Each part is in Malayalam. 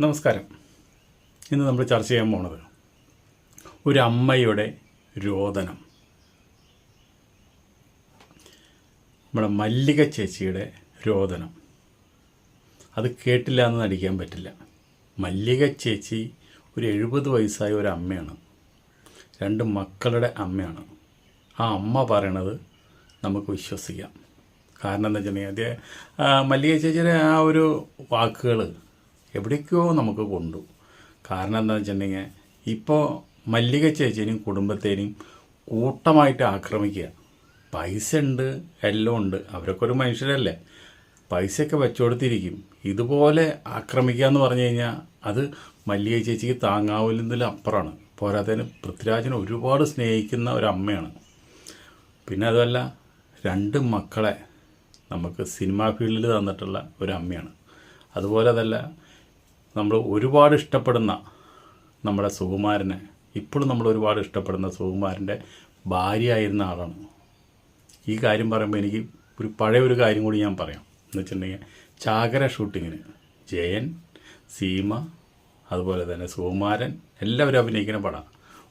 നമസ്കാരം. ഇന്ന് നമ്മൾ ചർച്ച ചെയ്യാൻ പോണത് ഒരു അമ്മയുടെ രോദനം. നമ്മുടെ മല്ലിക ചേച്ചിയുടെ രോദനം. അത് കേട്ടില്ല എന്ന് നടിക്കാൻ പറ്റില്ല. മല്ലിക ചേച്ചി ഒരു എഴുപത് വയസ്സായ ഒരു അമ്മയാണ്. രണ്ട് മക്കളുടെ അമ്മയാണ്. ആ അമ്മ പറയണത് നമുക്ക് വിശ്വസിക്കാം. കാരണം എന്താ വെച്ചിട്ടുണ്ടെങ്കിൽ മല്ലിക ചേച്ചിയുടെ ആ ഒരു വാക്കുകൾ എവിടേക്കോ നമുക്ക് കൊണ്ടു. കാരണം എന്താണെന്ന് വെച്ചിട്ടുണ്ടെങ്കിൽ ഇപ്പോൾ മല്ലിക ചേച്ചിനെയും കുടുംബത്തേനെയും കൂട്ടമായിട്ട് ആക്രമിക്കുക. പൈസ ഉണ്ട് എല്ലാം ഉണ്ട്. അവരൊക്കെ ഒരു മനുഷ്യരല്ലേ. പൈസയൊക്കെ വെച്ചുകൊടുത്തിരിക്കും. ഇതുപോലെ ആക്രമിക്കുക എന്ന് പറഞ്ഞു കഴിഞ്ഞാൽ അത് മല്ലിക ചേച്ചിക്ക് താങ്ങാവുന്നതിലും അപ്പുറമാണ്. പോരാത്തതിന് പൃഥ്വിരാജിനെ ഒരുപാട് സ്നേഹിക്കുന്ന ഒരു അമ്മയാണ്. പിന്നെ അതുമല്ല രണ്ട് മക്കളെ നമുക്ക് സിനിമാ ഫീൽഡിൽ തന്നിട്ടുള്ള ഒരു അമ്മയാണ്. അതുപോലെ അതല്ല നമ്മൾ ഒരുപാട് ഇഷ്ടപ്പെടുന്ന നമ്മുടെ സുകുമാരനെ ഇപ്പോഴും നമ്മൾ ഒരുപാട് ഇഷ്ടപ്പെടുന്ന സുകുമാരന്റെ ഭാര്യയായിരുന്ന ആളാണ്. ഈ കാര്യം പറയുമ്പോൾ എനിക്ക് ഒരു പഴയ ഒരു കാര്യം കൂടി ഞാൻ പറയാം. എന്ന് വെച്ചിട്ടുണ്ടെങ്കിൽ ചാകര ഷൂട്ടിങ്ങിന് ജയൻ സീമ അതുപോലെ തന്നെ സുകുമാരൻ എല്ലാവരും അഭിനയിക്കുന്ന പടമാണ്.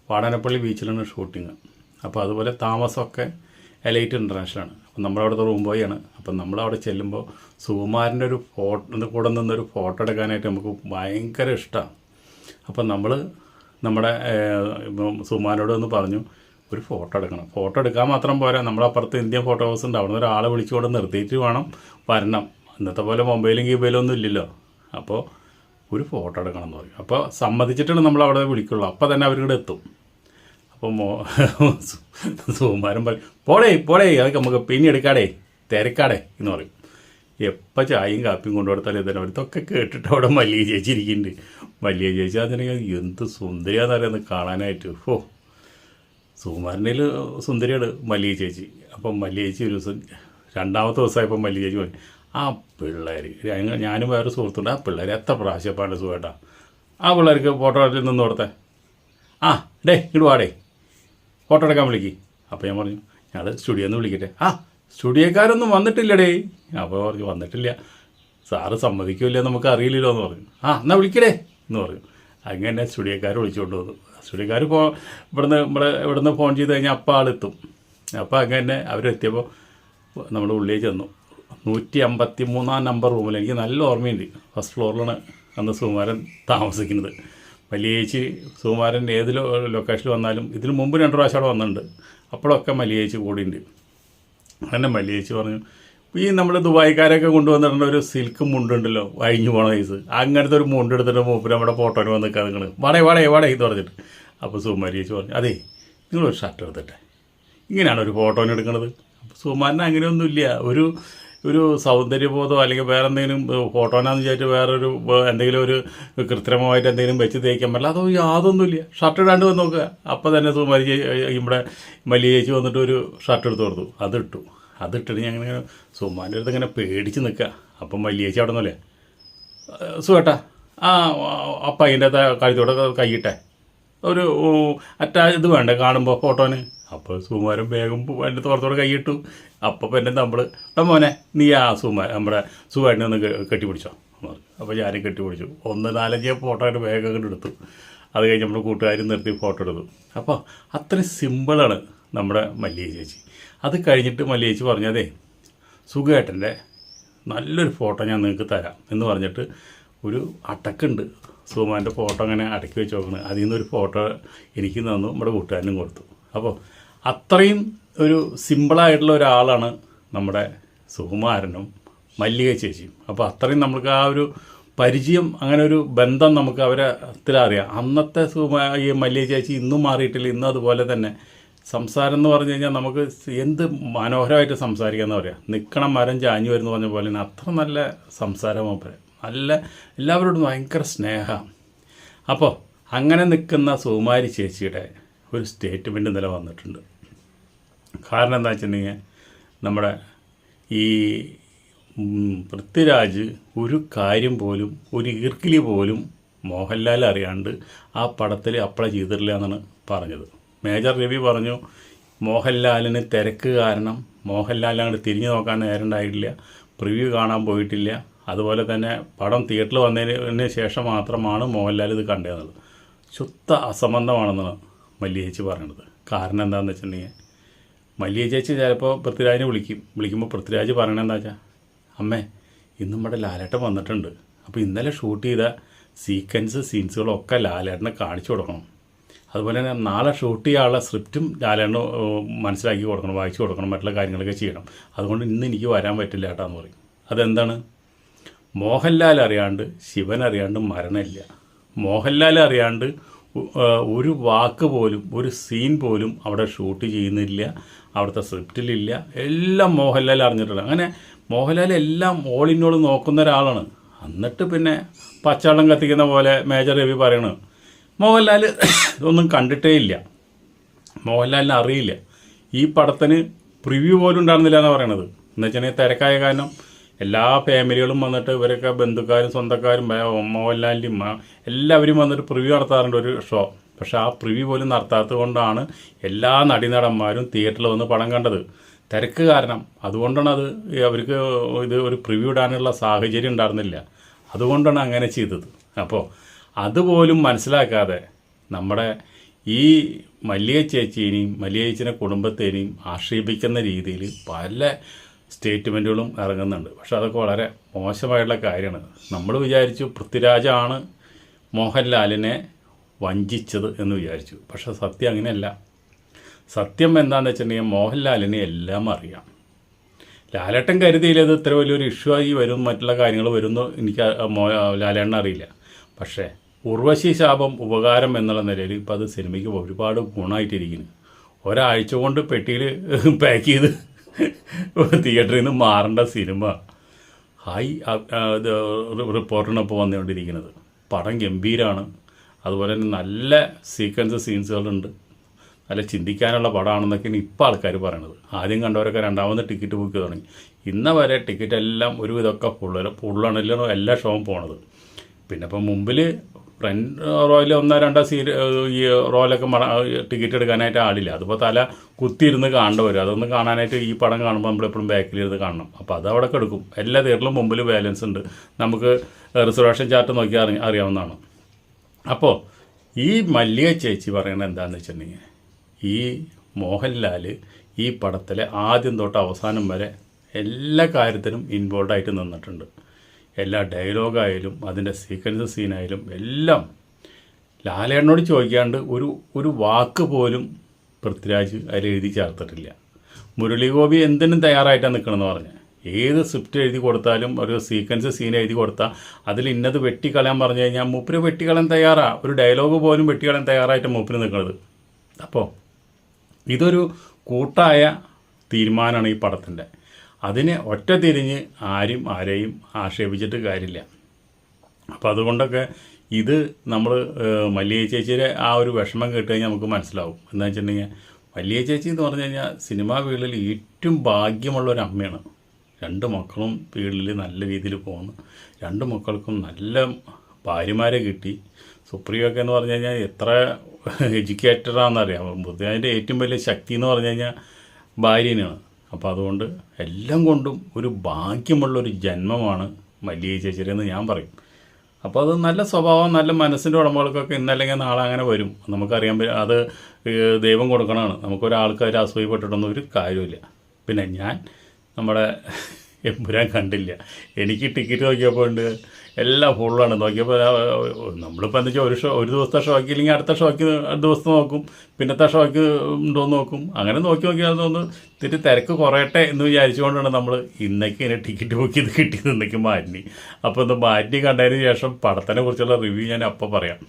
വാടാനപ്പള്ളി ബീച്ചിലാണ് ഷൂട്ടിങ്. അപ്പോൾ അതുപോലെ താമസമൊക്കെ എലൈറ്റ് ഇന്റർനാഷണലാണ് നമ്മളവിടുത്തെ റൂം ബോയാണ് അപ്പം നമ്മളവിടെ ചെല്ലുമ്പോൾ സുകുമാരന്റെ ഒരു ഫോട്ടോ കൂടെ നിന്നൊരു ഫോട്ടോ എടുക്കാനായിട്ട് നമുക്ക് ഭയങ്കര ഇഷ്ടമാണ് അപ്പം നമ്മൾ നമ്മുടെ സുകുമാരനോട് ഒന്ന് പറഞ്ഞു ഒരു ഫോട്ടോ എടുക്കണം. ഫോട്ടോ എടുക്കാൻ മാത്രം പോരാ. നമ്മളപ്പുറത്ത് ഇന്ത്യൻ ഫോട്ടോ ഹൗസ് ഉണ്ട്. അവിടെ നിന്ന് ഒരാളെ വിളിച്ചുകൊണ്ട് നിർത്തിയിട്ട് വേണം വരണം. ഇന്നത്തെ പോലെ മൊബൈലും കീബൈലും ഒന്നും ഇല്ലല്ലോ. അപ്പോൾ ഒരു ഫോട്ടോ എടുക്കണം എന്ന് പറയും അപ്പോൾ സമ്മതിച്ചിട്ടാണ് നമ്മൾ അവിടെ വിളിക്കുള്ളൂ. അപ്പോൾ തന്നെ അവരിവിടെ എത്തും. സുകുമാരൻ പറയും പോടേ പോടേ അതൊക്കെ നമുക്ക് പിന്നെ എടുക്കാടേ തിരക്കാടേ എന്ന് പറയും. എപ്പോൾ ചായയും കാപ്പിയും കൊണ്ടുകൊടുത്താലും ഇതന്നെ ഇതൊക്കെ കേട്ടിട്ട് അവിടെ വലിയ ചേച്ചി ഇരിക്കുന്നുണ്ട്. വലിയ ചേച്ചി അതിനെങ്കിൽ എന്ത് സുന്ദരിയാണെന്ന് അറിയാന്ന് കാണാനായിട്ട്. ഓ സുകുമാരനിൽ സുന്ദരിയാണ് മല്ലിക ചേച്ചി. അപ്പം മല്ലിക ചേച്ചി ഒരു ദിവസം രണ്ടാമത്തെ ദിവസമായപ്പോൾ മല്ലിക ചേച്ചി പറഞ്ഞു ആ പിള്ളേർ ഞാനും വേറെ സുഹൃത്തുണ്ട്. ആ പിള്ളേർ എത്ര പ്രാവശ്യപ്പാണ്ട് സുഖേട്ടാ ആ പിള്ളേർക്ക് ഫോട്ടോ നിന്ന് കൊടുത്തേ. ആ ഡേ ഇടുവാടേ വാടേ. ഫോട്ടോ എടുക്കാൻ വിളിക്ക്. അപ്പോൾ ഞാൻ പറഞ്ഞു ഞങ്ങൾ സ്റ്റുഡിയോ ഒന്ന് വിളിക്കട്ടെ. ആ സ്റ്റുഡിയോക്കാരൊന്നും വന്നിട്ടില്ലടേ. അപ്പോൾ പറഞ്ഞു വന്നിട്ടില്ല. സാറ് സമ്മതിക്കില്ല നമുക്ക് അറിയില്ലല്ലോ എന്ന് പറഞ്ഞു. ആ എന്നാൽ വിളിക്കടേ. എന്ന് പറഞ്ഞു. അങ്ങനെ സ്റ്റുഡിയോക്കാർ വിളിച്ചുകൊണ്ട് വന്നു. സ്റ്റുഡിയോക്കാർ ഫോ ഇവിടുന്ന് ഇവിടെ ഇവിടുന്ന് ഫോൺ ചെയ്ത് കഴിഞ്ഞാൽ അപ്പം ആളെത്തും. അപ്പോൾ അങ്ങനെ അവരെത്തിയപ്പോൾ നമ്മൾ ഉള്ളിൽ ചെന്നു. നൂറ്റി അമ്പത്തി മൂന്നാം നമ്പർ റൂമിൽ എനിക്ക് നല്ല ഓർമ്മയുണ്ട്. ഫസ്റ്റ് ഫ്ലോറിലാണ് അന്ന് സുകുമാരൻ താമസിക്കുന്നത്. വലിയ ചേച്ചി സുകുമാരൻ ഏത് ലൊക്കേഷനിൽ വന്നാലും ഇതിന് മുമ്പ് രണ്ട് പ്രാവശ്യം അവിടെ വന്നിട്ടുണ്ട്. അപ്പോഴൊക്കെ മലിയേച്ചി കൂടിയുണ്ട്. അങ്ങനെ മലിയേച്ചി പറഞ്ഞു ഈ നമ്മൾ ദുബായിക്കാരൊക്കെ കൊണ്ടുവന്നിട്ടുണ്ട് ഒരു സിൽക്ക് മുണ്ടുണ്ടല്ലോ വഴിഞ്ഞു പോണ സൈസ് അങ്ങനത്തെ ഒരു മുണ്ട് എടുത്തിട്ട് മൂപ്പര് നമ്മുടെ ഫോട്ടോന് വന്ന് നിൽക്കുക നിങ്ങൾ വാടേ വാടേ വാടേ ഇത് പറഞ്ഞിട്ട്. അപ്പോൾ സുകുമാരി ചേച്ചി പറഞ്ഞു അതെ നിങ്ങളൊരു ഷർട്ട് എടുത്തിട്ടെ. ഇങ്ങനെയാണ് ഒരു ഫോട്ടോന് അപ്പോൾ സുകുമാരൻ അങ്ങനെയൊന്നുമില്ല. ഒരു ഒരു സൗന്ദര്യബോധമോ അല്ലെങ്കിൽ വേറെ എന്തെങ്കിലും ഫോട്ടോനാന്ന് വിചാരിച്ച് വേറൊരു എന്തെങ്കിലും ഒരു കൃത്രിമമായിട്ട് എന്തെങ്കിലും വെച്ച് തേക്കാൻ പറ്റില്ല. അതോ യാതൊന്നുമില്ല. ഷർട്ട് ഇടാണ്ട് വന്ന് നോക്കുക. അപ്പോൾ തന്നെ സുകുമാരി ചേ- ഇവിടെ വലിയ ചേച്ചി വന്നിട്ട് ഒരു ഷർട്ട് എടുത്ത് കൊടുത്തു. അതിട്ടു. അതിട്ടിട്ട് ഞാൻ ഇങ്ങനെ സുമാന്റെ അടുത്ത് ഇങ്ങനെ പേടിച്ച് നിൽക്കുക. അപ്പം വലിയ ചേച്ചി അവിടെ നിന്നല്ലേ? സുഖേട്ടാ ആ അപ്പം അതിന്റെ കഴുത്തോടെ കൈയിട്ടെ. ഒരു അറ്റാച്ച് അറ്റാ ഇത് വേണ്ടേ കാണുമ്പോൾ ഫോട്ടോന്? അപ്പോൾ സുകുമാരൻ വേഗം എന്റെ തോർത്തോടെ കൈയിട്ടു. അപ്പോൾ പിന്നെ നമ്മൾ മോനെ നീ ആ സുകുമാരൻ നമ്മുടെ സുഖമായിട്ട് ഒന്ന് കെട്ടിപ്പിടിച്ചോ. അപ്പോൾ ഞാനും കെട്ടിപ്പിടിച്ചു. ഒന്ന് നാലഞ്ച് ഫോട്ടോ ആയിട്ട് വേഗം അങ്ങോട്ട് എടുത്തു. അത് കഴിഞ്ഞ് നമ്മുടെ കൂട്ടുകാരും നിർത്തി ഫോട്ടോ എടുത്തു. അപ്പോൾ അത്രയും സിമ്പിളാണ് നമ്മുടെ മല്ലിക ചേച്ചി. അത് കഴിഞ്ഞിട്ട് മല്ലിക ചേച്ചി പറഞ്ഞതേ സുഖേട്ടന്റെ നല്ലൊരു ഫോട്ടോ ഞാൻ നിങ്ങൾക്ക് തരാം. എന്ന് പറഞ്ഞിട്ട് ഒരു അടക്കുണ്ട്. സുമാന്റെ ഫോട്ടോ അങ്ങനെ അടക്കി വെച്ച് നോക്കുന്നത് അതിൽ നിന്നൊരു ഫോട്ടോ എനിക്ക് തന്നു നമ്മുടെ കൂട്ടുകാരനും കൊടുത്തു. അപ്പോൾ അത്രയും ഒരു സിമ്പിളായിട്ടുള്ള ഒരാളാണ് നമ്മുടെ സുകുമാരനും മല്ലിക ചേച്ചിയും. അപ്പോൾ അത്രയും നമുക്ക് ആ ഒരു പരിചയം അങ്ങനെ ഒരു ബന്ധം നമുക്ക് അവരെ അറിയാം. അന്നത്തെ സുകുമാ ഈ മല്ലിക ചേച്ചി ഇന്നും മാറിയിട്ടില്ല. ഇന്നും അതുപോലെ തന്നെ സംസാരം എന്ന് പറഞ്ഞു കഴിഞ്ഞാൽ നമുക്ക് എന്ത് മനോഹരമായിട്ട് സംസാരിക്കാമെന്ന് പറയാം. നിൽക്കണം മരം ചാഞ്ഞു വരുന്നു പറഞ്ഞ പോലെ തന്നെ അത്ര നല്ല സംസാരമാണ് പറയാം നല്ല എല്ലാവരോടും ഭയങ്കര സ്നേഹം. അപ്പോൾ അങ്ങനെ നിൽക്കുന്ന സുകുമാരി ചേച്ചിയുടെ ഒരു സ്റ്റേറ്റ്മെന്റ് നില വന്നിട്ടുണ്ട്. കാരണം എന്താ വെച്ചിട്ടുണ്ടെങ്കിൽ നമ്മുടെ ഈ പൃഥ്വിരാജ് ഒരു കാര്യം പോലും ഒരു ഈർക്കിലി പോലും മോഹൻലാൽ അറിയാണ്ട് ആ പടത്തിൽ അപ്ലൈ ചെയ്തിട്ടില്ല എന്നാണ് പറഞ്ഞത്. മേജർ രവി പറഞ്ഞു മോഹൻലാലിന് തിരക്ക് കാരണം മോഹൻലാൽ അങ്ങോട്ട് തിരിഞ്ഞു നോക്കാൻ നേരമുണ്ടായിട്ടില്ല പ്രിവ്യൂ കാണാൻ പോയിട്ടില്ല അതുപോലെ തന്നെ പടം തിയേറ്ററിൽ വന്നതിന് ശേഷം മാത്രമാണ് മോഹൻലാൽ ഇത് കണ്ടതെന്നുള്ളത്. ശുദ്ധ അസംബന്ധമാണെന്നാണ് മല്ലിയേച്ചി പറയണത് കാരണം എന്താണെന്ന് വെച്ചിട്ടുണ്ടെങ്കിൽ മല്ലിക ചേച്ചി ചിലപ്പോൾ പൃഥ്വിരാജിനെ വിളിക്കും. വിളിക്കുമ്പോൾ പൃഥ്വിരാജ് പറയണെന്താ വെച്ചാൽ അമ്മേ ഇന്ന് നമ്മുടെ ലാലേട്ടൻ വന്നിട്ടുണ്ട്. അപ്പോൾ ഇന്നലെ ഷൂട്ട് ചെയ്ത സീക്വൻസ് സീൻസുകളൊക്കെ ലാലേട്ടനെ കാണിച്ചു കൊടുക്കണം. അതുപോലെ തന്നെ നാളെ ഷൂട്ട് ചെയ്യാനുള്ള സ്ക്രിപ്റ്റും ലാലേട്ടന് മനസ്സിലാക്കി കൊടുക്കണം വായിച്ചു കൊടുക്കണം മറ്റുള്ള കാര്യങ്ങളൊക്കെ ചെയ്യണം. അതുകൊണ്ട് ഇന്ന് എനിക്ക് വരാൻ പറ്റില്ല ഏട്ടാ എന്ന് പറയും. അതെന്താണ്? മോഹൻലാൽ അറിയാണ്ട് ശിവൻ അറിയാണ്ട് മരണമില്ല. മോഹൻലാൽ അറിയാണ്ട് ഒരു വാക്ക് പോലും ഒരു സീൻ പോലും അവിടെ ഷൂട്ട് ചെയ്യുന്നില്ല. അവിടുത്തെ സ്ക്രിപ്റ്റിലില്ല. എല്ലാം മോഹൻലാൽ അറിഞ്ഞിട്ടുണ്ട്. അങ്ങനെ മോഹൻലാൽ എല്ലാം ഓൾ നോക്കുന്ന ഒരാളാണ്. എന്നിട്ട് പിന്നെ പച്ചാളം കത്തിക്കുന്ന പോലെ മേജർ രവി പറയണ മോഹൻലാൽ ഇതൊന്നും കണ്ടിട്ടേ ഇല്ല. മോഹൻലാലിനെ അറിയില്ല. ഈ പടത്തിന് പ്രിവ്യൂ പോലും ഉണ്ടായിരുന്നില്ല എന്നാണ് പറയണത്. എന്ന് വെച്ചിട്ടുണ്ടെങ്കിൽ തിരക്കായ കാരണം എല്ലാ ഫാമിലികളും വന്നിട്ട് ഇവരൊക്കെ ബന്ധുക്കാരും സ്വന്തക്കാരും മോഹൻലാലിന്റെയും എല്ലാവരും വന്നിട്ട് പ്രിവ്യൂ നടത്താറുണ്ട് ഒരു ഷോ പക്ഷെ ആ പ്രിവ്യൂ പോലും നടത്താത്തത് കൊണ്ടാണ് എല്ലാ നടീനടന്മാരും തിയേറ്ററിൽ വന്ന് പടം കണ്ടത്. തിരക്ക് കാരണം. അതുകൊണ്ടാണ് അത് അവർക്ക് ഇത് ഒരു പ്രിവ്യൂ ഇടാനുള്ള സാഹചര്യം ഉണ്ടായിരുന്നില്ല. അതുകൊണ്ടാണ് അങ്ങനെ ചെയ്തത്. അപ്പോൾ അതുപോലും മനസ്സിലാക്കാതെ നമ്മുടെ ഈ മല്ലിക ചേച്ചീനെയും മല്ലിക ചേച്ചിയുടെ കുടുംബത്തേനെയും ആക്ഷേപിക്കുന്ന രീതിയിൽ പല സ്റ്റേറ്റ്മെന്റുകളും ഇറങ്ങുന്നുണ്ട്. പക്ഷെ അതൊക്കെ വളരെ മോശമായിട്ടുള്ള കാര്യമാണ്. നമ്മൾ വിചാരിച്ചു പൃഥ്വിരാജാണ് മോഹൻലാലിനെ വഞ്ചിച്ചത് എന്ന് വിചാരിച്ചു. പക്ഷെ സത്യം അങ്ങനെയല്ല. സത്യം എന്താണെന്ന് വെച്ചിട്ടുണ്ടെങ്കിൽ മോഹൻലാലിനെ എല്ലാം അറിയാം. ലാലേട്ടൻ കരുതിയില്ലത് ഇത്ര വലിയൊരു ഇഷ്യൂ ആയി വരും മറ്റുള്ള കാര്യങ്ങൾ വരുന്നു എനിക്ക് ലാലേട്ടൻ അറിയില്ല. പക്ഷേ ഉർവശി ശാപം ഉപകാരം എന്നുള്ള നിലയിൽ ഇപ്പോൾ അത് സിനിമയ്ക്ക് ഒരുപാട് ഗുണമായിട്ടിരിക്കുന്നു. ഒരാഴ്ച കൊണ്ട് പെട്ടിയിൽ പാക്ക് ചെയ്ത് തിയേറ്ററിൽ നിന്ന് മാറേണ്ട സിനിമ ഹൈ ഇത് റിപ്പോർട്ടിനൊപ്പം വന്നുകൊണ്ടിരിക്കുന്നത്. പടം ഗംഭീരമാണ് അതുപോലെ തന്നെ നല്ല സീക്വൻസ് സീൻസുകളുണ്ട് നല്ല ചിന്തിക്കാനുള്ള പടമാണെന്നൊക്കെയാണ് ഇപ്പോൾ ആൾക്കാർ പറയണത്. ആദ്യം കണ്ടവരൊക്കെ രണ്ടാമത് ടിക്കറ്റ് ബുക്ക് തുടങ്ങി. ഇന്ന വരെ ടിക്കറ്റ് എല്ലാം ഒരുവിധമൊക്കെ ഫുള്ള് ഫുള്ളാണല്ലോ എല്ലാ ഷോവും പോണത്. പിന്നെ ഇപ്പം മുമ്പിൽ ഫ്രണ്ട് റോയിൽ ഒന്നോ രണ്ടോ സീ ഈ റോയിലൊക്കെ ടിക്കറ്റ് എടുക്കാനായിട്ട് ആളില്ല. അതിപ്പോൾ തല കുത്തിയിരുന്ന് കാണേണ്ട വരും. അതൊന്ന് കാണാനായിട്ട് ഈ പടം കാണുമ്പോൾ നമ്മളെപ്പോഴും ബാക്കിലിരുന്ന് കാണണം. അപ്പോൾ അത് അവിടെ എടുക്കും എല്ലാ തിയേറ്ററിലും മുമ്പിൽ ബാലൻസ് ഉണ്ട്. നമുക്ക് റിസർവേഷൻ ചാർട്ട് നോക്കി അറി അറിയാവുന്നതാണ്. അപ്പോൾ ഈ മല്ലിക ചേച്ചി പറയണത് എന്താണെന്ന് വെച്ചിട്ടുണ്ടെങ്കിൽ ഈ മോഹൻലാൽ ഈ പടത്തിലെ ആദ്യം തൊട്ട് അവസാനം വരെ എല്ലാ കാര്യത്തിനും ഇൻവോൾവ് ആയിട്ട് നിന്നിട്ടുണ്ട്. എല്ലാ ഡയലോഗായാലും അതിന്റെ സീക്വൻസ് സീനായാലും എല്ലാം ലാലേണ്ണോട് ചോദിക്കാണ്ട് ഒരു ഒരു വാക്ക് പോലും പൃഥ്വിരാജ് അതിൽ എഴുതി ചേർത്തിട്ടില്ല. മുരളി ഗോപി എന്തിനും തയ്യാറായിട്ടാണ് നിൽക്കണമെന്ന് പറഞ്ഞ്. ഏത് സ്ക്രിപ്റ്റ് എഴുതി കൊടുത്താലും ഒരു സീക്വൻസ് സീൻ എഴുതി കൊടുത്താൽ അതിൽ ഇന്നത് വെട്ടിക്കളയാൻ പറഞ്ഞു കഴിഞ്ഞാൽ മൂപ്പര് വെട്ടിക്കളയാൻ തയ്യാറാണ് ഒരു ഡയലോഗ് പോലും വെട്ടിക്കളയാൻ തയ്യാറായിട്ട് മൂപ്പര് നിൽക്കുന്നത് അപ്പോൾ ഇതൊരു കൂട്ടായ തീരുമാനമാണ് ഈ പടത്തിന്റെ. അതിനെ ഒറ്റ തിരിഞ്ഞ് ആരും ആരെയും ആക്ഷേപിച്ചിട്ട് കാര്യമില്ല. അപ്പോൾ അതുകൊണ്ടൊക്കെ ഇത് നമ്മൾ മല്ലിക ചേച്ചിയുടെ ആ ഒരു വിഷമം കേട്ട് കഴിഞ്ഞാൽ നമുക്ക് മനസ്സിലാവും. എന്താ വെച്ചിട്ടുണ്ടെങ്കിൽ മല്ലിക ചേച്ചി എന്ന് പറഞ്ഞു കഴിഞ്ഞാൽ സിനിമാ ഫീൽഡിൽ ഏറ്റവും ഭാഗ്യമുള്ള ഒരു അമ്മയാണ്. രണ്ട് മക്കളും ഫീൽഡിൽ നല്ല രീതിയിൽ പോകുന്നു. രണ്ട് മക്കൾക്കും നല്ല ഭാര്യമാരെ കിട്ടി. സുപ്രിയൊക്കെ എന്ന് പറഞ്ഞു കഴിഞ്ഞാൽ എത്ര എഡ്യൂക്കേറ്റഡാണെന്നറിയാം ബുദ്ധിമുട്ടിന്റെ ഏറ്റവും വലിയ ശക്തി എന്ന് പറഞ്ഞു കഴിഞ്ഞാൽ ഭാര്യനെയാണ്. അപ്പോൾ അതുകൊണ്ട് എല്ലാം കൊണ്ടും ഒരു ഭാഗ്യമുള്ളൊരു ജന്മമാണ് മല്ലിക ചേച്ചിയെന്ന് ഞാൻ പറയും. അപ്പോൾ അത് നല്ല സ്വഭാവം നല്ല മനസ്സിന്റെ ഉടമകൾക്കൊക്കെ ഇന്നല്ലെങ്കിൽ നാളെ അങ്ങനെ വരും. നമുക്കറിയാൻ പറ്റും അത് ദൈവം കൊടുക്കണതാണ്. നമുക്കൊരാൾക്ക് അതിൽ അസൂയപ്പെട്ടിട്ടൊന്നും ഒരു കാര്യമില്ല പിന്നെ ഞാൻ നമ്മുടെ എമ്പുരാൻ കണ്ടില്ല. എനിക്ക് ടിക്കറ്റ് നോക്കിയപ്പോൾ ഉണ്ട്. എല്ലാം ഫുള്ളാണ് നോക്കിയപ്പോൾ നമ്മളിപ്പോൾ എന്താ വെച്ചാൽ ഒരു ഷോ ഒരു ദിവസത്തെ ഷോക്ക് ഇല്ലെങ്കിൽ അടുത്ത ഷോക്ക് ദിവസം നോക്കും. പിന്നത്തെ ഷോക്ക് ഉണ്ടോ എന്ന് നോക്കും. അങ്ങനെ നോക്കി നോക്കിയാൽ തോന്നുന്നു ഇത്തിരി തിരക്ക് കുറയട്ടെ എന്ന് വിചാരിച്ചുകൊണ്ടാണ് നമ്മൾ ഇന്നേക്ക് ഇങ്ങനെ ടിക്കറ്റ് ബുക്ക് ചെയ്ത് കിട്ടിയത് ഇന്നേക്ക് മാറ്റി അപ്പോൾ ഒന്ന് മാറ്റി കണ്ടതിന് ശേഷം പടത്തിനെ കുറിച്ചുള്ള റിവ്യൂ ഞാൻ അപ്പോൾ പറയാം.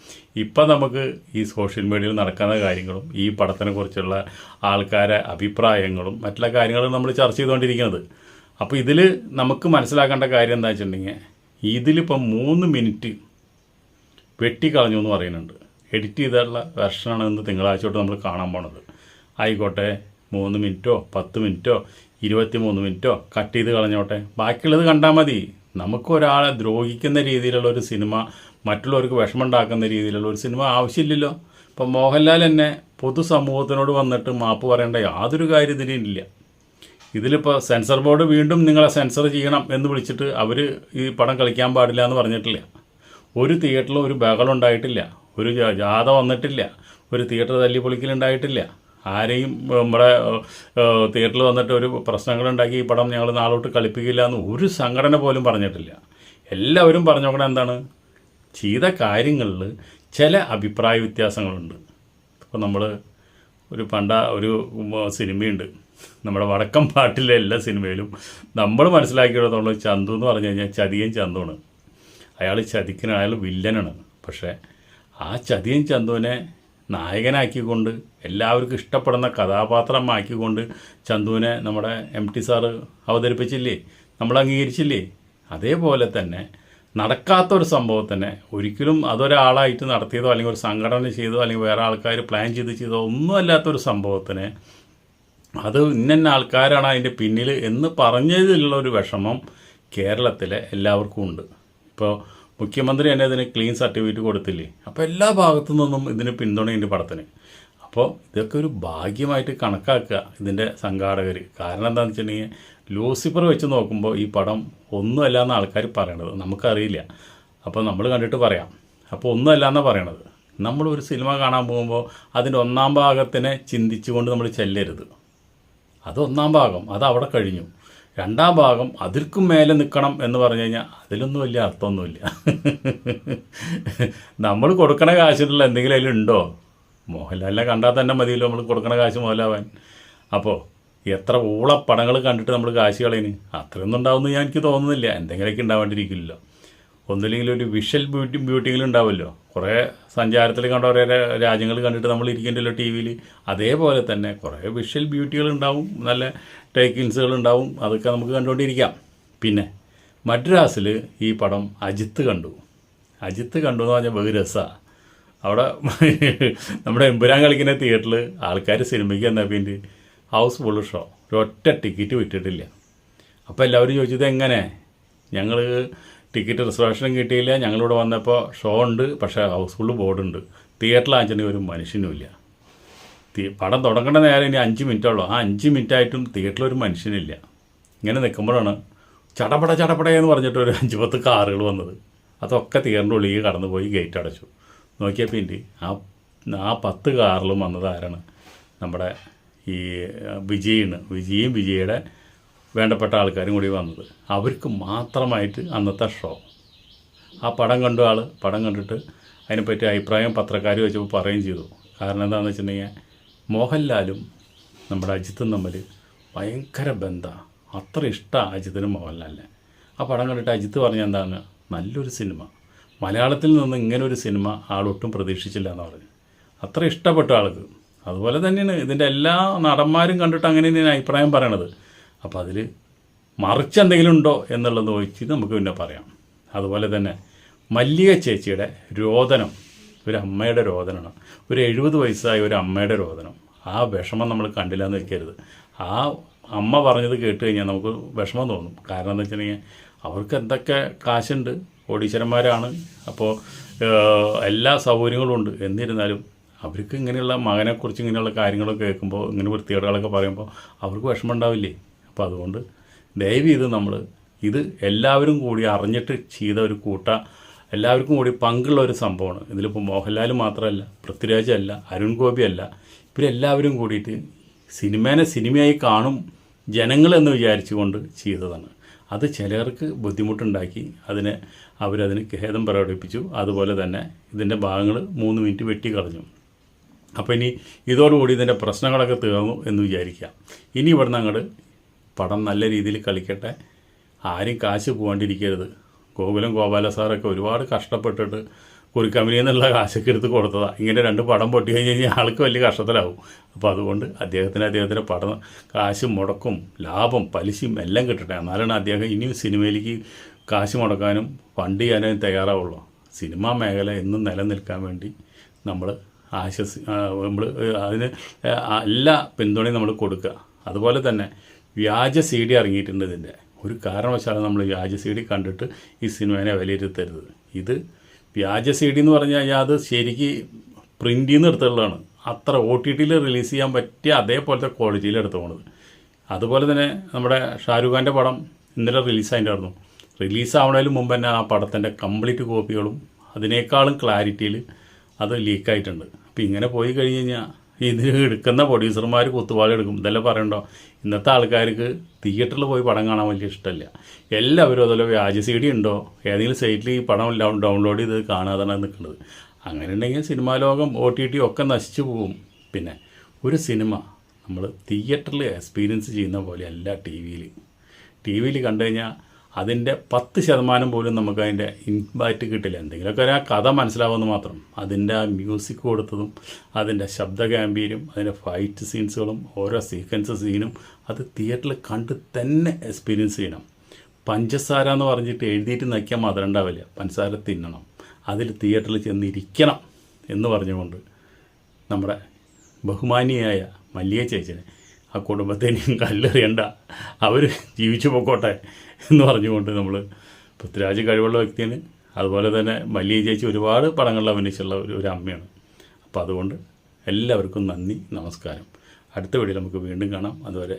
ഇപ്പം നമുക്ക് ഈ സോഷ്യൽ മീഡിയയിൽ നടക്കുന്ന കാര്യങ്ങളും ഈ പടത്തിനെ കുറിച്ചുള്ള ആൾക്കാരെ അഭിപ്രായങ്ങളും മറ്റുള്ള കാര്യങ്ങളും നമ്മൾ ചർച്ച ചെയ്തുകൊണ്ടിരിക്കുന്നത്. അപ്പോൾ ഇതിൽ നമുക്ക് മനസ്സിലാക്കേണ്ട കാര്യം എന്താ വെച്ചിട്ടുണ്ടെങ്കിൽ ഇതിലിപ്പം മൂന്ന് മിനിറ്റ് വെട്ടിക്കളഞ്ഞു എന്ന് പറയുന്നുണ്ട്. എഡിറ്റ് ചെയ്തിട്ടുള്ള വെർഷനാണ് ഇന്ന് തിങ്കളാഴ്ച തൊട്ട് നമ്മൾ കാണാൻ പോണത്. ആയിക്കോട്ടെ മൂന്ന് മിനിറ്റോ പത്ത് മിനിറ്റോ ഇരുപത്തി മൂന്ന് മിനിറ്റോ കട്ട് ചെയ്ത് കളഞ്ഞോട്ടെ. ബാക്കിയുള്ളത് കണ്ടാൽ മതി. നമുക്കൊരാളെ ദ്രോഹിക്കുന്ന രീതിയിലുള്ള ഒരു സിനിമ മറ്റുള്ളവർക്ക് വിഷമമുണ്ടാക്കുന്ന രീതിയിലുള്ള ഒരു സിനിമ ആവശ്യമില്ലല്ലോ. ഇപ്പം മോഹൻലാൽ തന്നെ പൊതുസമൂഹത്തിനോട് വന്നിട്ട് മാപ്പ് പറയേണ്ട യാതൊരു കാര്യം ഇതിലില്ല ഇതിലിപ്പോൾ സെൻസർ ബോർഡ് വീണ്ടും നിങ്ങളെ സെൻസർ ചെയ്യണം എന്ന് വിളിച്ചിട്ട് അവർ ഈ പടം കളിക്കാൻ പാടില്ല എന്ന് പറഞ്ഞിട്ടില്ല. ഒരു തിയേറ്ററിൽ ഒരു ബഹളം ഉണ്ടായിട്ടില്ല. ഒരു ജാഥ വന്നിട്ടില്ല. ഒരു തിയേറ്റർ തല്ലി പൊളിക്കലുണ്ടായിട്ടില്ല ആരെയും നമ്മുടെ തിയേറ്ററിൽ വന്നിട്ട് ഒരു പ്രശ്നങ്ങളുണ്ടാക്കി ഈ പടം ഞങ്ങൾ നാളോട്ട് കളിപ്പിക്കില്ല എന്ന് ഒരു സംഘടന പോലും പറഞ്ഞിട്ടില്ല. എല്ലാവരും പറഞ്ഞോക്കണം എന്താണ്? ചെയ്ത കാര്യങ്ങളിൽ ചില അഭിപ്രായ വ്യത്യാസങ്ങളുണ്ട്. ഇപ്പോൾ നമ്മൾ ഒരു പണ്ട ഒരു സിനിമയുണ്ട്. നമ്മുടെ വടക്കം പാട്ടിലെ എല്ലാ സിനിമയിലും നമ്മൾ മനസ്സിലാക്കിയിടത്തോളം ചന്തു എന്ന് പറഞ്ഞു കഴിഞ്ഞാൽ ചതിയൻ ചന്തുവാണ്. അയാൾ ചതിക്കണ അയാൾ വില്ലനാണ്. പക്ഷേ ആ ചതിയൻ ചന്തുവിനെ നായകനാക്കിക്കൊണ്ട് എല്ലാവർക്കും ഇഷ്ടപ്പെടുന്ന കഥാപാത്രമാക്കിക്കൊണ്ട് ചന്തുവിനെ നമ്മുടെ എം ടി സാറ് അവതരിപ്പിച്ചില്ലേ? നമ്മൾ അംഗീകരിച്ചില്ലേ? അതേപോലെ തന്നെ നടക്കാത്ത ഒരു സംഭവത്തിനെ ഒരിക്കലും അതൊരാളായിട്ട് നടത്തിയതോ അല്ലെങ്കിൽ ഒരു സംഘടന ചെയ്തോ അല്ലെങ്കിൽ വേറെ ആൾക്കാർ പ്ലാൻ ചെയ്ത് ചെയ്തോ ഒന്നും അല്ലാത്തൊരു സംഭവത്തിനെ അത് ഇന്ന ആൾക്കാരാണ് അതിന്റെ പിന്നിൽ എന്ന് പറഞ്ഞതിലുള്ള ഒരു വിഷമം കേരളത്തിലെ എല്ലാവർക്കും ഉണ്ട്. ഇപ്പോൾ മുഖ്യമന്ത്രി തന്നെ ഇതിന് ക്ലീൻ സർട്ടിഫിക്കറ്റ് കൊടുത്തില്ലേ? അപ്പോൾ എല്ലാ ഭാഗത്തു നിന്നും ഇതിന് പിന്തുണയുണ്ട് പടത്തിന്. അപ്പോൾ ഇതൊക്കെ ഒരു ഭാഗ്യമായിട്ട് കണക്കാക്കുക ഇതിന്റെ സംഘാടകർ കാരണം എന്താണെന്ന് വെച്ചിട്ടുണ്ടെങ്കിൽ ലൂസിഫർ വെച്ച് നോക്കുമ്പോൾ ഈ പടം ഒന്നുമല്ല എന്ന് ആൾക്കാർ പറയണത് നമുക്കറിയില്ല. അപ്പോൾ നമ്മൾ കണ്ടിട്ട് പറയാം. അപ്പോൾ ഒന്നുമല്ല എന്നാണ് പറയണത്. നമ്മൾ ഒരു സിനിമ കാണാൻ പോകുമ്പോൾ അതിന്റെ ഒന്നാം ഭാഗത്തിനെ ചിന്തിച്ചുകൊണ്ട് നമ്മൾ ചെല്ലരുത്. അത് ഒന്നാം ഭാഗം അത് അവിടെ കഴിഞ്ഞു. രണ്ടാം ഭാഗം അതിർക്കും മേലെ നിൽക്കണം എന്ന് പറഞ്ഞു കഴിഞ്ഞാൽ അതിലൊന്നും വലിയ അർത്ഥമൊന്നുമില്ല. നമ്മൾ കൊടുക്കണ കാശിലുള്ള എന്തെങ്കിലും അതിലുണ്ടോ മോഹൻലാലിനെ കണ്ടാൽ തന്നെ മതിയല്ലോ നമ്മൾ കൊടുക്കണ കാശ് മോഹൻലാവാൻ അപ്പോൾ എത്ര ഊള പടങ്ങൾ കണ്ടിട്ട് നമ്മൾ കാശ് കളയിന് അത്രയൊന്നും ഉണ്ടാവുമെന്ന് ഞാൻ എനിക്ക് തോന്നുന്നില്ല. എന്തെങ്കിലുമൊക്കെ ഉണ്ടാവേണ്ടിയിരിക്കില്ലല്ലോ. ഒന്നുമില്ലെങ്കിൽ ഒരു വിഷ്വൽ ബ്യൂട്ടി ബ്യൂട്ടികൾ ഉണ്ടാവുമല്ലോ. കുറേ സഞ്ചാരത്തിൽ കണ്ട ഓരോ രാജ്യങ്ങൾ കണ്ടിട്ട് നമ്മൾ ഇരിക്കേണ്ടല്ലോ ടി വിയിൽ അതേപോലെ തന്നെ കുറേ വിഷ്വൽ ബ്യൂട്ടികൾ ഉണ്ടാവും. നല്ല ടേക്കിൻസുകൾ ഉണ്ടാവും. അതൊക്കെ നമുക്ക് കണ്ടുകൊണ്ടിരിക്കാം. പിന്നെ മദ്രാസിൽ ഈ പടം അജിത്ത് കണ്ടു. അജിത്ത് കണ്ടു എന്ന് പറഞ്ഞാൽ ബഹു രസമാണ് അവിടെ നമ്മുടെ എമ്പുരാൻ കളിക്കുന്ന തിയേറ്ററിൽ ആൾക്കാർ സിനിമയ്ക്ക് എന്നാ പിന്നെ ഹൗസ് ഫുൾ ഷോ ഒരൊറ്റ ടിക്കറ്റ് വിറ്റിട്ടില്ല. അപ്പോൾ എല്ലാവരും ചോദിച്ചത് എങ്ങനെ? ഞങ്ങൾ ടിക്കറ്റ് റിസർവേഷനും കിട്ടിയില്ല. ഞങ്ങളിവിടെ വന്നപ്പോൾ ഷോ ഉണ്ട്. പക്ഷേ ഹൗസ്ഫുള്ള് ബോർഡുണ്ട് തിയേറ്ററിലാണെന്നുണ്ടെങ്കിൽ ഒരു മനുഷ്യനുമില്ല പടം തുടങ്ങേണ്ട നേരം ഇനി അഞ്ച് മിനിറ്റുള്ളൂ ആ അഞ്ച് മിനിറ്റായിട്ടും തിയേറ്ററിൽ ഒരു മനുഷ്യനില്ല ഇങ്ങനെ നിൽക്കുമ്പോഴാണ് ചടപട ചടപട എന്ന് പറഞ്ഞിട്ട് ഒരു അഞ്ച് പത്ത് കാറുകൾ വന്നത്. അതൊക്കെ തിയേറ്ററിന്റെ ഉള്ളിൽ കടന്നു പോയി ഗേറ്റ് അടച്ചു. നോക്കിയപ്പോൾ പിന്നെ ആ ആ പത്ത് കാറിലും വന്നത് ആരാണ്? നമ്മുടെ ഈ വിജയാണ് വിജയും വിജയുടെ വേണ്ടപ്പെട്ട ആൾക്കാരും കൂടി വന്നത്. അവർക്ക് മാത്രമായിട്ട് അന്നത്തെ ഷോ ആ പടം കണ്ടു ആൾ പടം കണ്ടിട്ട് അതിനെപ്പറ്റി അഭിപ്രായം പത്രക്കാർ വെച്ചപ്പോൾ പറയുകയും ചെയ്തു. കാരണം എന്താണെന്ന് വെച്ചിട്ടുണ്ടെങ്കിൽ മോഹൻലാലും നമ്മുടെ അജിത്തും തമ്മിൽ ഭയങ്കര ബന്ധമാണ് അത്ര ഇഷ്ടമാണ് അജിത്തിനും മോഹൻലാലിനെ. ആ പടം കണ്ടിട്ട് അജിത്ത് പറഞ്ഞ എന്താണ്? നല്ലൊരു സിനിമ. മലയാളത്തിൽ നിന്ന് ഇങ്ങനൊരു സിനിമ ആളൊട്ടും പ്രതീക്ഷിച്ചില്ല എന്ന് പറഞ്ഞു അത്ര ഇഷ്ടപ്പെട്ട ആൾക്ക്. അതുപോലെ തന്നെയാണ് ഇതിന്റെ എല്ലാ നടന്മാരും കണ്ടിട്ട് അങ്ങനെ തന്നെയാണ് അഭിപ്രായം പറയണത്. അപ്പോൾ അതിൽ മറിച്ച് എന്തെങ്കിലും ഉണ്ടോ എന്നുള്ളത് ചോദിച്ച് നമുക്ക് പിന്നെ പറയാം. അതുപോലെ തന്നെ മല്ലിക ചേച്ചിയുടെ രോദനം ഒരു അമ്മയുടെ രോദനമാണ്. ഒരു എഴുപത് വയസ്സായ ഒരു അമ്മയുടെ രോദനം. ആ വിഷമം നമ്മൾ കണ്ടില്ല എന്ന് വെക്കരുത്. ആ അമ്മ പറഞ്ഞത് കേട്ട് കഴിഞ്ഞാൽ നമുക്ക് വിഷമം തോന്നും. കാരണം എന്താ വെച്ചിട്ടുണ്ടെങ്കിൽ അവർക്ക് എന്തൊക്കെ കാശുണ്ട്? ഓടീശ്വരന്മാരാണ്. അപ്പോൾ എല്ലാ സൗകര്യങ്ങളും ഉണ്ട്. എന്നിരുന്നാലും അവർക്ക് ഇങ്ങനെയുള്ള മകനെക്കുറിച്ച് ഇങ്ങനെയുള്ള കാര്യങ്ങളൊക്കെ കേൾക്കുമ്പോൾ ഇങ്ങനെ വൃത്തികേടുകളൊക്കെ പറയുമ്പോൾ അവർക്ക് വിഷമം ഉണ്ടാവില്ലേ? അപ്പോൾ അതുകൊണ്ട് ദയവ് ചെയ്ത് നമ്മൾ ഇത് എല്ലാവരും കൂടി അറിഞ്ഞിട്ട് ചെയ്ത ഒരു കൂട്ട എല്ലാവർക്കും കൂടി പങ്കുള്ള ഒരു സംഭവമാണ്. ഇതിലിപ്പോൾ മോഹൻലാൽ മാത്രമല്ല പൃഥ്വിരാജ് അല്ല അരുൺ ഗോപി അല്ല ഇവരെല്ലാവരും കൂടിയിട്ട് സിനിമേനെ സിനിമയായി കാണും ജനങ്ങളെന്ന് വിചാരിച്ചുകൊണ്ട് ചെയ്തതാണ്. അത് ചിലർക്ക് ബുദ്ധിമുട്ടുണ്ടാക്കി അതിനെ അവരതിന് ഖേദം പ്രകടിപ്പിച്ചു. അതുപോലെ തന്നെ ഇതിന്റെ ഭാഗങ്ങൾ മൂന്ന് മിനിറ്റ് വെട്ടിക്കളഞ്ഞു അപ്പോൾ ഇനി ഇതോടുകൂടി ഇതിന്റെ പ്രശ്നങ്ങളൊക്കെ തീർന്നു എന്ന് വിചാരിക്കാം. ഇനി ഇവിടുന്ന് അങ്ങോട്ട് പടം നല്ല രീതിയിൽ കളിക്കട്ടെ. ആരും കാശ് പോകാണ്ടിരിക്കരുത് ഗോകുലം ഗോപാല സാറൊക്കെ ഒരുപാട് കഷ്ടപ്പെട്ടിട്ട് കുറിക്കമ്പനിയിൽ നിന്നുള്ള കാശൊക്കെ എടുത്ത് കൊടുത്തതാണ് ഇങ്ങനെ രണ്ട് പടം പൊട്ടി കഴിഞ്ഞ് കഴിഞ്ഞാൽ ആൾക്ക് വലിയ കഷ്ടത്തിലാവും. അപ്പോൾ അതുകൊണ്ട് അദ്ദേഹത്തിന് അദ്ദേഹത്തിന്റെ പടം കാശ് മുടക്കും ലാഭം പലിശയും എല്ലാം കിട്ടട്ടെ. എന്നാലാണ് അദ്ദേഹം ഇനിയും സിനിമയിലേക്ക് കാശ് മുടക്കാനും ഫണ്ട് ചെയ്യാനും തയ്യാറാവുള്ളൂ. സിനിമാ മേഖല എന്നും നിലനിൽക്കാൻ വേണ്ടി നമ്മൾ ആശ്വസി നമ്മൾ അതിന് എല്ലാ പിന്തുണയും നമ്മൾ കൊടുക്കുക. അതുപോലെ തന്നെ വ്യാജ സി ഡി ഇറങ്ങിയിട്ടുണ്ട് ഇതിന്റെ. ഒരു കാരണവശാലും നമ്മൾ വ്യാജ സി ഡി കണ്ടിട്ട് ഈ സിനിമേനെ വിലയിരുത്തരുത്. ഇത് വ്യാജ സി ഡി എന്ന് പറഞ്ഞു കഴിഞ്ഞാൽ അത് ശരിക്ക് പ്രിന്റിൽ നിന്ന് എടുത്തുള്ളതാണ്. അത്ര ഒ ടി ടിയിൽ റിലീസ് ചെയ്യാൻ പറ്റിയ അതേപോലത്തെ ക്വാളിറ്റിയിൽ എടുത്തു പോണത് അതുപോലെ തന്നെ നമ്മുടെ ഷാരൂഖ് ഖാന്റെ പടം ഇന്നലെ റിലീസായിട്ടുണ്ടായിരുന്നു റിലീസാവണതിന് മുമ്പ് തന്നെ ആ പടത്തിന്റെ കംപ്ലീറ്റ് കോപ്പികളും അതിനേക്കാളും ക്ലാരിറ്റിയിൽ അത് ലീക്കായിട്ടുണ്ട്. അപ്പോൾ ഇങ്ങനെ പോയി കഴിഞ്ഞ് കഴിഞ്ഞാൽ ഇതിന് എടുക്കുന്ന പ്രൊഡ്യൂസർമാർ കുത്തുപാട് എടുക്കും ഇതെല്ലാം പറയണ്ടോ? ഇന്നത്തെ ആൾക്കാർക്ക് തിയേറ്ററിൽ പോയി പടം കാണാൻ വലിയ ഇഷ്ടമല്ല എല്ലാവരും അതുപോലെ വ്യാജ സി ഡി ഉണ്ടോ? ഏതെങ്കിലും സൈറ്റിൽ ഈ പടം ഡൗൺ ഡൗൺലോഡ് ചെയ്ത് കാണാതാണ് നിൽക്കുന്നത് അങ്ങനെ ഉണ്ടെങ്കിൽ സിനിമാ ലോകം ഒ ടി ടി ഒക്കെ നശിച്ചു പോകും. പിന്നെ ഒരു സിനിമ നമ്മൾ തിയേറ്ററിൽ എക്സ്പീരിയൻസ് ചെയ്യുന്ന പോലെ അല്ല ടി വിയിൽ ടി വിയിൽ കണ്ടു കഴിഞ്ഞാൽ അതിന്റെ പത്ത് ശതമാനം പോലും നമുക്ക് അതിന്റെ ഇമ്പാക്റ്റ് കിട്ടില്ല. എന്തെങ്കിലുമൊക്കെ ഒരു ആ കഥ മനസ്സിലാവുമെന്ന് മാത്രം. അതിന്റെ ആ മ്യൂസിക് കൊടുത്തതും അതിന്റെ ശബ്ദ ഗാംഭീര്യം അതിന്റെ ഫൈറ്റ് സീൻസുകളും ഓരോ സീക്വൻസ് സീനും അത് തിയേറ്ററിൽ കണ്ട് തന്നെ എക്സ്പീരിയൻസ് ചെയ്യണം. പഞ്ചസാര എന്ന് പറഞ്ഞിട്ട് എഴുതിയിട്ട് നയിക്കാൻ മാത്രം ഉണ്ടാവില്ല. പഞ്ചസാര തിന്നണം. അതിൽ തിയേറ്ററിൽ ചെന്നിരിക്കണം എന്ന് പറഞ്ഞുകൊണ്ട് നമ്മുടെ ബഹുമാനിയായ മല്ലിക ചേച്ചിനെ ആ കുടുംബത്തെ കല്ലെറിയണ്ട. അവർ ജീവിച്ചു പൊക്കോട്ടെ. എന്ന് പറഞ്ഞുകൊണ്ട് നമ്മൾ പൃഥ്വിരാജ് കഴിവുള്ള വ്യക്തിയാണ്. അതുപോലെ തന്നെ മല്ലിയ ചേച്ചി ഒരുപാട് പടങ്ങളിൽ അഭിനയിച്ചുള്ള ഒരു ഒരു അമ്മയാണ്. അപ്പോൾ അതുകൊണ്ട് എല്ലാവർക്കും നന്ദി നമസ്കാരം. അടുത്ത വീഡിയോ നമുക്ക് വീണ്ടും കാണാം. അതുവരെ